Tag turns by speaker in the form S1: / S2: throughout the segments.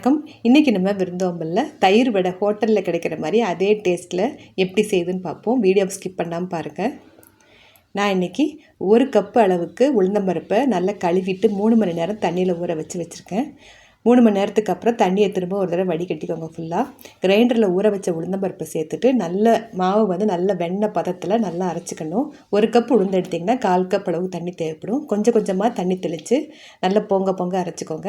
S1: வணக்கம். இன்றைக்கி நம்ம விருந்தோம்பலில் தயிர் வடை ஹோட்டலில் கிடைக்கிற மாதிரி அதே டேஸ்ட்டில் எப்படி செய்யுதுன்னு பார்ப்போம். வீடியோ ஸ்கிப் பண்ணாமல் பாருங்கள் நான் இன்றைக்கி ஒரு கப்பு அளவுக்கு உளுந்தம்பருப்பை நல்லா கழுவிட்டு மூணு மணி நேரம் தண்ணியில் ஊற வச்சு வச்சுருக்கேன். மூணு மணி நேரத்துக்கு அப்புறம் தண்ணியை திரும்ப ஒரு தடவை வடிகட்டிக்கோங்க ஃபுல்லாக கிரைண்டரில் ஊற வச்ச உளுந்தம்பருப்பை சேர்த்துட்டு நல்ல மாவு வந்து நல்ல வெண்ணெய் பதத்தில் நல்லா அரைச்சிக்கணும். ஒரு கப் உளுந்து எடுத்திங்கன்னா கால் கப் அளவு தண்ணி தேவைப்படும். கொஞ்சம் கொஞ்சமாக தண்ணி தெளித்து நல்லா பொங்க பொங்க அரைச்சிக்கோங்க.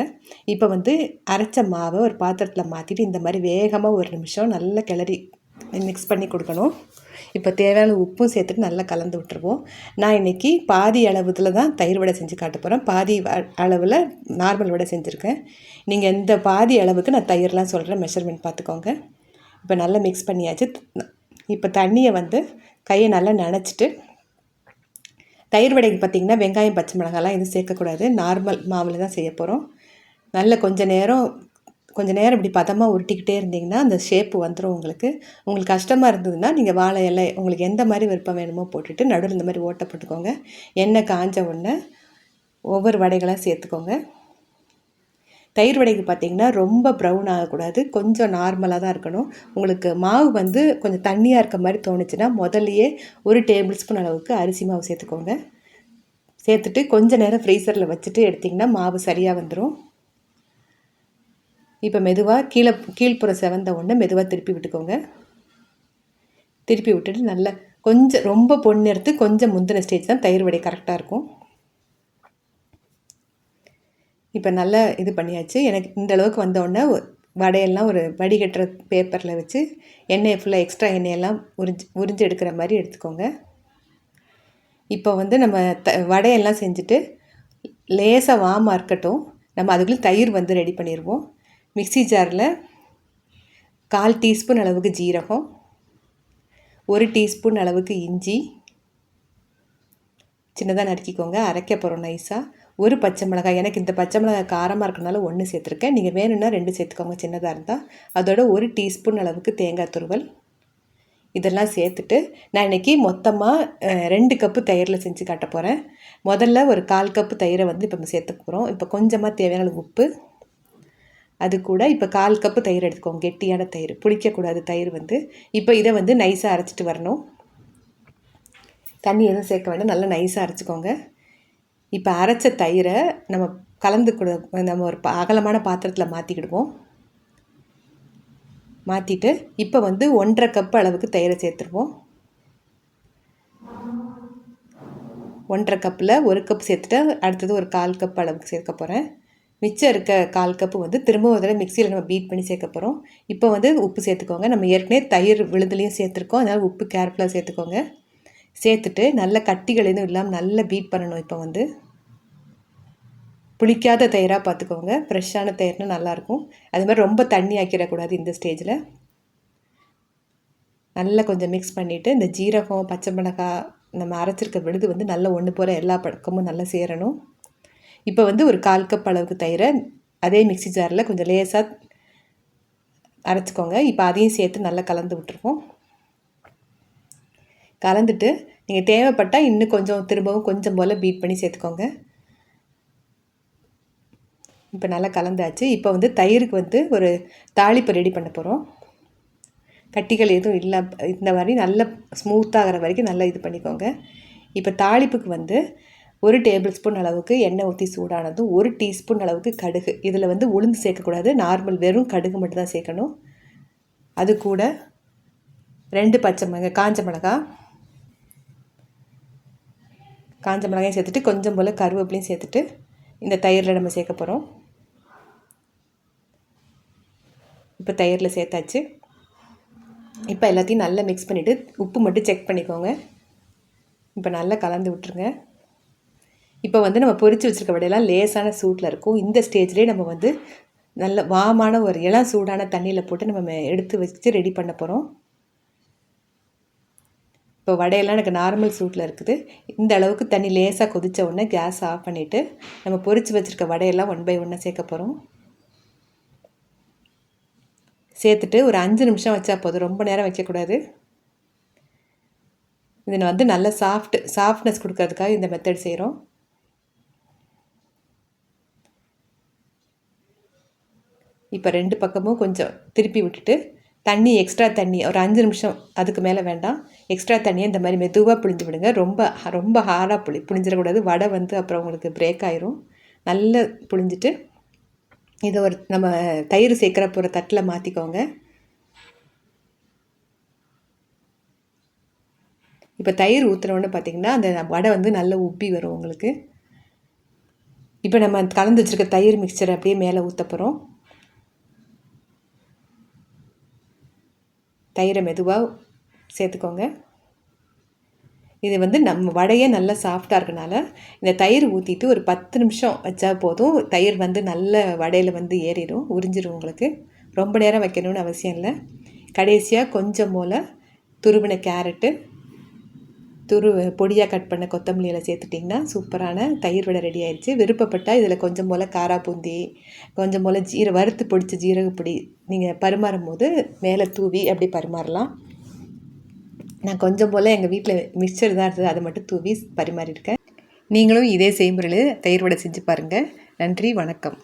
S1: இப்போ வந்து அரைச்ச மாவை ஒரு பாத்திரத்தில் மாற்றிட்டு இந்த மாதிரி வேகமாக ஒரு நிமிஷம் நல்லா கிளறி மிக்ஸ் பண்ணி கொடுக்கணும். இப்போ தேவையான உப்பும் சேர்த்துட்டு நல்லா கலந்து விட்டுருவோம். நான் இன்றைக்கி பாதி அளவுல தான் தயிர் வடை செஞ்சு காட்ட போகிறேன் பாதி அளவில் நார்மல் வடை செஞ்சுருக்கேன். நீங்கள் இந்த பாதி அளவுக்கு நான் தயிர்லாம் சொல்கிறேன் மெஷர்மெண்ட் பார்த்துக்கோங்க இப்போ நல்லா மிக்ஸ் பண்ணியாச்சு. இப்போ தண்ணியை வந்து கையை நல்லா நனைச்சிட்டு தயிர் வடைக்கு பார்த்திங்கன்னா வெங்காயம் பச்சை மிளகாலாம் எதுவும் சேர்க்கக்கூடாது. நார்மல் மாவில் தான் செய்ய போகிறோம் நல்ல கொஞ்சம் நேரம் கொஞ்சம் நேரம் இப்படி பதமாக உருட்டிக்கிட்டே இருந்தீங்கன்னா அந்த ஷேப்பு வந்துடும் உங்களுக்கு. உங்களுக்கு கஷ்டமாக இருந்ததுன்னா நீங்கள் வாழை இலை உங்களுக்கு எந்த மாதிரி விருப்பம் வேணுமோ போட்டுட்டு நடுவில் இந்த மாதிரி ஓட்டை போட்டுக்கோங்க. எண்ணெய் காஞ்ச உடனே ஒவ்வொரு வடைகளாக சேர்த்துக்கோங்க. தயிர் வடைக்கு பார்த்தீங்கன்னா ரொம்ப ப்ரௌன் ஆகக்கூடாது. கொஞ்சம் நார்மலாக தான் இருக்கணும். உங்களுக்கு மாவு வந்து கொஞ்சம் தண்ணியாக இருக்க மாதிரி தோணுச்சுன்னா முதல்லையே ஒரு டேபிள் ஸ்பூன் அளவுக்கு அரிசி மாவு சேர்த்துக்கோங்க. சேர்த்துட்டு கொஞ்சம் நேரம் ஃப்ரீசரில் வச்சுட்டு எடுத்திங்கன்னா மாவு சரியாக வந்துடும் இப்போ மெதுவாக கீழே கீழ்ப்புற செவந்த ஒன்று மெதுவாக திருப்பி விட்டுக்கோங்க. திருப்பி விட்டுட்டு நல்லா கொஞ்சம் ரொம்ப பொண்ணு கொஞ்சம் முந்தின ஸ்டேஜ் தான் தயிர் வடை கரெக்டாக இருக்கும். இப்போ நல்லா இது பண்ணியாச்சு. எனக்கு இந்த அளவுக்கு வந்தோடனே வடையெல்லாம் ஒரு வடிகட்டுற பேப்பரில் வச்சு எண்ணெயை ஃபுல்லாக எக்ஸ்ட்ரா எண்ணெயெல்லாம் உறிஞ்சி உறிஞ்சி எடுக்கிற மாதிரி எடுத்துக்கோங்க. இப்போ வந்து நம்ம த வடையெல்லாம் செஞ்சுட்டு லேசாக வாமா இருக்கட்டும். நம்ம அதுக்குள்ளே தயிர் வந்து ரெடி பண்ணிடுவோம் மிக்சி ஜாரில் கால் டீஸ்பூன் அளவுக்கு ஜீரகம் ஒரு டீஸ்பூன் அளவுக்கு இஞ்சி சின்னதாக நறுக்கிக்கோங்க அரைக்க போகிறோம் நைஸாக ஒரு பச்சை மிளகாய் எனக்கு இந்த பச்சை மிளகாய் காரமாக இருக்கனால ஒன்று சேர்த்துருக்கேன். நீங்கள் வேணும்னா ரெண்டு சேர்த்துக்கோங்க சின்னதாக இருந்தால் அதோட ஒரு டீஸ்பூன் அளவுக்கு தேங்காய் துருவல். இதெல்லாம் சேர்த்துட்டு நான் இன்றைக்கி மொத்தமாக ரெண்டு கப்பு தயிரில் செஞ்சு காட்ட போகிறேன் முதல்ல ஒரு கால் கப்பு தயிரை வந்து இப்போ சேர்த்துக்க போகிறோம் இப்போ கொஞ்சமாக தேவையான உப்பு அது கூட இப்போ கால் கப்பு தயிர் எடுத்துக்கோங்க கெட்டியான தயிர். புளிக்கக்கூடாது தயிர் வந்து. இப்போ இதை வந்து நைஸாக அரைச்சிட்டு வரணும். தண்ணி எதுவும் சேர்க்க வேண்டாம் நல்லா நைஸாக அரைச்சிக்கோங்க. இப்போ அரைச்ச தயிரை நம்ம கலந்து கொடு நம்ம ஒரு அகலமான பாத்திரத்தில் மாற்றிக்கிடுவோம் மாற்றிட்டு இப்போ வந்து ஒன்றரை கப் அளவுக்கு தயிரை சேர்த்துருவோம். ஒன்றரை கப்பில் ஒரு கப் சேர்த்துட்டு அடுத்தது ஒரு கால் கப் அளவுக்கு சேர்க்க போகிறேன் மிச்சம் இருக்க கால் கப்பு வந்து திரும்ப ஒரு தடவை மிக்சியில் நம்ம பீட் பண்ணி சேர்க்க போகிறோம் இப்போ வந்து உப்பு சேர்த்துக்கோங்க. நம்ம ஏற்கனவே தயிர் விழுதுலேயும் சேர்த்துருக்கோம். அதனால் உப்பு கேர்ஃபுல்லாக சேர்த்துக்கோங்க. சேர்த்துட்டு நல்ல கட்டிகள் எதுவும் இல்லாமல் நல்லா பீட் பண்ணணும் இப்போ வந்து. புளிக்காத தயிராக பார்த்துக்கோங்க. ஃப்ரெஷ்ஷான தயிர்னு நல்லாயிருக்கும். அது மாதிரி ரொம்ப தண்ணி ஆக்கிடக்கூடாது இந்த ஸ்டேஜில் நல்லா கொஞ்சம் மிக்ஸ் பண்ணிவிட்டு இந்த ஜீரகம் பச்சை மிளகாய் நம்ம அரைச்சிருக்க விழுது வந்து நல்லா ஒன்று போல் எல்லா பழக்கமும் நல்லா சேரணும். இப்போ வந்து ஒரு கால் கப் அளவுக்கு தயிரை அதே மிக்சி ஜாரில் கொஞ்சம் லேசாக அரைச்சிக்கோங்க. இப்போ அதையும் சேர்த்து நல்லா கலந்து விட்டுருவோம். கலந்துட்டு நீங்கள் தேவைப்பட்டால் இன்னும் கொஞ்சம் திரும்பவும் கொஞ்சம் போல் பீட் பண்ணி சேர்த்துக்கோங்க. இப்போ நல்லா கலந்தாச்சு. இப்போ வந்து தயிருக்கு வந்து ஒரு தாளிப்பு ரெடி பண்ண போகிறோம். கட்டிகள் எதுவும் இல்லை இந்த மாதிரி நல்லா ஸ்மூத்தாகிற வரைக்கும் நல்லா இது பண்ணிக்கோங்க. இப்போ தாளிப்புக்கு வந்து ஒரு டேபிள் ஸ்பூன் அளவுக்கு எண்ணெய் ஊற்றி சூடானதும் ஒரு டீஸ்பூன் அளவுக்கு கடுகு. இதில் வந்து உளுந்து சேர்க்கக்கூடாது. நார்மல் வெறும் கடுகு மட்டும் தான் சேர்க்கணும். அது கூட ரெண்டு பச்சை மிளகாய் காஞ்ச மிளகா. காஞ்ச மிளகாயும் சேர்த்துட்டு கொஞ்சம் போல் கருவேப்பிலையும் சேர்த்துட்டு இந்த தயிரில் நம்ம சேர்க்க போகிறோம் இப்போ தயிரில் சேர்த்தாச்சு. இப்போ எல்லாத்தையும் நல்லா மிக்ஸ் பண்ணிவிட்டு உப்பு மட்டும் செக் பண்ணிக்கோங்க. இப்போ நல்லா கலந்து விட்டுருங்க. இப்போ வந்து நம்ம பொறிச்சு வச்சுருக்க வடையெல்லாம் லேசான சூட்டில் இருக்கும். இந்த ஸ்டேஜ்லேயே நம்ம வந்து நல்ல வாமான ஒரு இளம் சூடான தண்ணியில் போட்டு நம்ம எடுத்து வச்சு ரெடி பண்ண போகிறோம் இப்போ வடையெல்லாம் எனக்கு நார்மல் சூட்டில் இருக்குது. இந்த அளவுக்கு தண்ணி லேசாக கொதித்த உடனே கேஸ் ஆஃப் பண்ணிவிட்டு நம்ம பொறிச்சு வச்சுருக்க வடையெல்லாம் ஒன் பை ஒன்னாக சேர்க்க போகிறோம் சேர்த்துட்டு ஒரு அஞ்சு நிமிஷம் வச்சா போதும். ரொம்ப நேரம் வைக்கக்கூடாது இதை வந்து நல்ல சாஃப்ட் சாஃப்ட்னஸ் கொடுக்கறதுக்காக இந்த மெத்தட் செய்கிறோம் இப்போ ரெண்டு பக்கமும் கொஞ்சம் திருப்பி விட்டுட்டு தண்ணி எக்ஸ்ட்ரா தண்ணி ஒரு அஞ்சு நிமிஷம் அதுக்கு மேலே வேண்டாம். எக்ஸ்ட்ரா தண்ணியை இந்த மாதிரி மெதுவாக புழிஞ்சு விடுங்க. ரொம்ப ரொம்ப ஹாராக புளி புழிஞ்சிடக்கூடாது. வடை வந்து அப்புறம் உங்களுக்கு பிரேக் ஆயிரும். நல்லா புழிஞ்சிட்டு இதை ஒரு நம்ம தயிர் சேர்க்குற போகிற தட்டில் மாற்றிக்கோங்க இப்போ தயிர் ஊற்றுனோன்னு பார்த்தீங்கன்னா அந்த வடை வந்து நல்லா உப்பி வரும் உங்களுக்கு. இப்போ நம்ம கலந்து வச்சுருக்க தயிர் மிக்சர் அப்படியே மேலே ஊற்ற போகிறோம் தயிரை மெதுவாக சேர்த்துக்கோங்க. இது வந்து நம்ம வடையே நல்லா சாஃப்டாக இருக்கனால இந்த தயிர் ஊற்றிட்டு ஒரு பத்து நிமிஷம் வச்சா போதும். தயிர் வந்து நல்ல வடையில் வந்து ஏறிடும் உறிஞ்சிடும் உங்களுக்கு. ரொம்ப நேரம் வைக்கணும்னு அவசியம் இல்லை. கடைசியாக கொஞ்சம் போல் துருவின கேரட்டு துரு பொடியாக கட் பண்ண கொத்தமல்லியில் சேர்த்துட்டிங்கன்னா சூப்பரான தயிர் வடை ரெடி ஆயிடுச்சு. விருப்பப்பட்டால் இதில் கொஞ்சம் போல் காராப்பூந்தி கொஞ்சம் போல் ஜீர வறுத்து பொடிச்ச ஜீரகப்பொடி நீங்கள் பரிமாறும் போது மேலே தூவி அப்படி பரிமாறலாம். நான் கொஞ்சம் போல் எங்கள் வீட்டில் மிக்சர் தான் இருந்தது அதை மட்டும் தூவி பரிமாறியிருக்கேன். நீங்களும் இதே செய்முறையில் தயிர் வடை செஞ்சு பாருங்கள் நன்றி வணக்கம்.